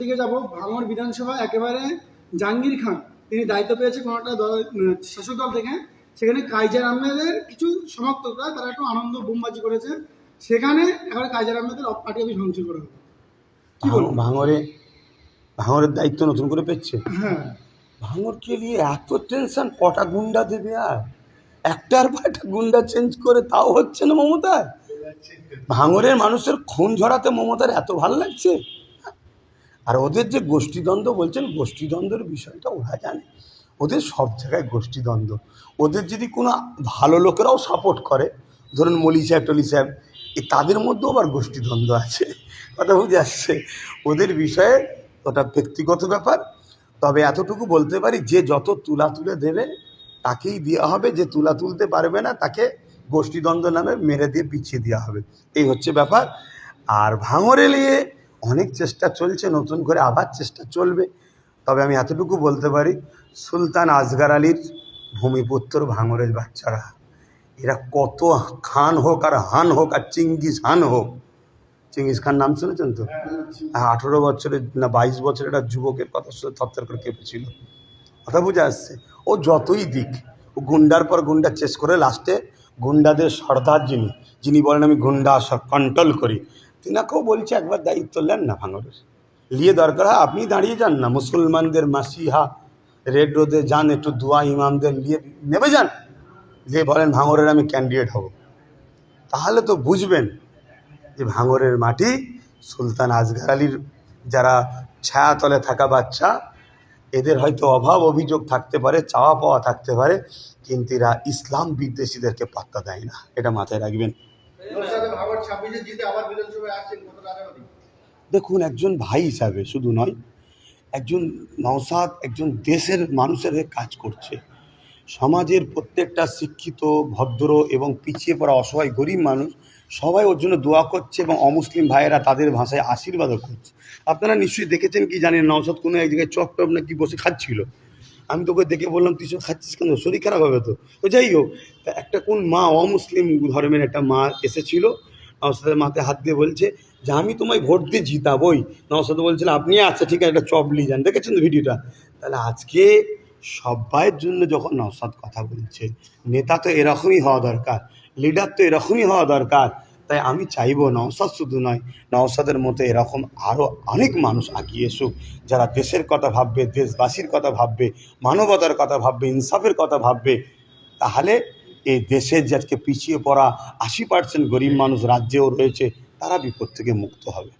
দিকে যাব ভাঙড় বিধানসভা একেবারে জাহাঙ্গীর খান। তিনি দায়িত্ব পেয়েছে কোনো একটা দল শাসক দল থেকে। সেখানে কাইজার আহমেদের কিছু সমর্থকরা তারা একটু আনন্দ বোমবাজি করেছে। সেখানে এবার কাইজার আহমেদের পার্টি অফিস ভাঙচুর করা হবে কি বলব? ভাঙরে ভাঙরের দায়িত্ব নতুন করে পেচ্ছে হ্যাঁ। ভাঙরকে নিয়ে এত টেনশন কটা গুন্ডা দেবে আর? একটার পর একটা গুন্ডা চেঞ্জ করে তাও হচ্ছে না মমতার? ভাঙরের মানুষের খুন ঝরাতে মমতার এত ভালো লাগছে? আর ওদের যে গোষ্ঠীদ্বন্দ্ব বলছেন, গোষ্ঠীদ্বন্দ্বের বিষয়টা ওরা জানে। ওদের সব জায়গায় গোষ্ঠীদ্বন্দ্ব। ওদের যদি কোনো ভালো লোকেরাও সাপোর্ট করে, ধরুন মলি সাহেব, টলি সাহেব তাদের মধ্যেও আবার গোষ্ঠীদ্বন্দ্ব আছে। কথা বুঝে আসছে? ওদের বিষয়ে ওটা ব্যক্তিগত ব্যাপার। তবে এতটুকু বলতে পারি, যে যত তুলা তুলে দেবে, তাকেই দেওয়া হবে। যে তুলা তুলতে পারবে না, তাকে গোষ্ঠীদ্বন্দ্ব নামে মেরে দিয়ে পিছিয়ে দেওয়া হবে। এই হচ্ছে ব্যাপার। আর ভাঙরে নিয়ে অনেক চেষ্টা চলছে, নতুন করে আবার চেষ্টা চলবে। তবে আমি এতটুকু বলতে পারি, সুলতান আজগার আলীর ভূমিপুত্র ভাঙরের বাচ্চারা, এরা কত খান হোক আর হান হোক আর চিঙ্গিস হান হোক। চিঙ্গিস খান নাম শুনেছেন তো? আঠেরো বছরের না বাইশ বছরের একটা যুবকের কথা শুনে থরথর করে কেঁপেছিল। কথা বুঝে আসছে? ও যতই দিক, ও গুন্ডার পর গুন্ডা চেস করে লাস্টে গুন্ডাদের সর্দার যিনি যিনি বলেন আমি গুন্ডা কন্ট্রোল করি। তিনাকেও বলছে একবার দায়িত্ব নেন না ভাঙরের নিয়ে দরকার হয় আপনি দাঁড়িয়ে যান না, মুসলমানদের মাসিহা, রেড রোদে যান, একটু দোয়া ইমামদের নিয়ে নেমে যান। যে বলেন ভাঙরের আমি ক্যান্ডিডেট হব। তাহলে তো বুঝবেন যে ভাঙরের মাটি সুলতান আজগার আলীর যারা ছায়াতলে থাকা বাচ্চা, এদের হয়তো অভাব অভিযোগ থাকতে পারে, চাওয়া পাওয়া থাকতে পারে, কিন্তু এরা ইসলাম বিদ্বেষীদেরকে পাত্তা দেয় না। এটা মাথায় রাখবেন। দেখুন, একজন ভাই হিসাবে শুধু নয়, একজন নওসাদ একজন দেশের মানুষের হয়ে কাজ করছে। সমাজের প্রত্যেকটা শিক্ষিত, ভদ্র এবং পিছিয়ে পড়া অসহায় গরিব মানুষ সবাই ওর জন্য দোয়া করছে এবং অমুসলিম ভাইয়েরা তাদের ভাষায় আশীর্বাদও করছে। আপনারা নিশ্চয়ই দেখেছেন কি জানেন নওসাদ কোনো এক জায়গায় চপ টপ নাকি বসে খাচ্ছিল? আমি তোকে দেখে বললাম, তুই সব খাচ্ছিস কেন? শরীর খারাপ হবে তো? তো যাই হোক, তা একটা কোন মা অমুসলিম ধর্মের একটা মা এসেছিল নওসাদের মাথায় হাত দিয়ে বলছে যে, আমি তোমায় ভোট দিয়ে জিতাবই। নওসাদ বলছিল, আপনি আচ্ছা ঠিক আছে, একটা চপ নিয়ে যান। দেখেছেন তো ভিডিওটা? তাহলে আজকে সবাইয়ের জন্য যখন নওসাদ কথা বলছে, নেতা তো এরকমই হওয়া দরকার, লিডার তো এরকমই হওয়া দরকার তাই আমি চাইব নওসাদ শুধু নয় নওসাদের মতো এরকম আরও অনেক মানুষ আগিয়ে এসুক, যারা দেশের কথা ভাববে, দেশবাসীর কথা ভাববে, মানবতার কথা ভাববে, ইনসাফের কথা ভাববে, তাহলে এই দেশের যে আজকে পিছিয়ে পড়া আশি পার্সেন্ট গরিব মানুষ রাজ্যেও রয়েছে, তারা বিপদ থেকে মুক্ত হবে।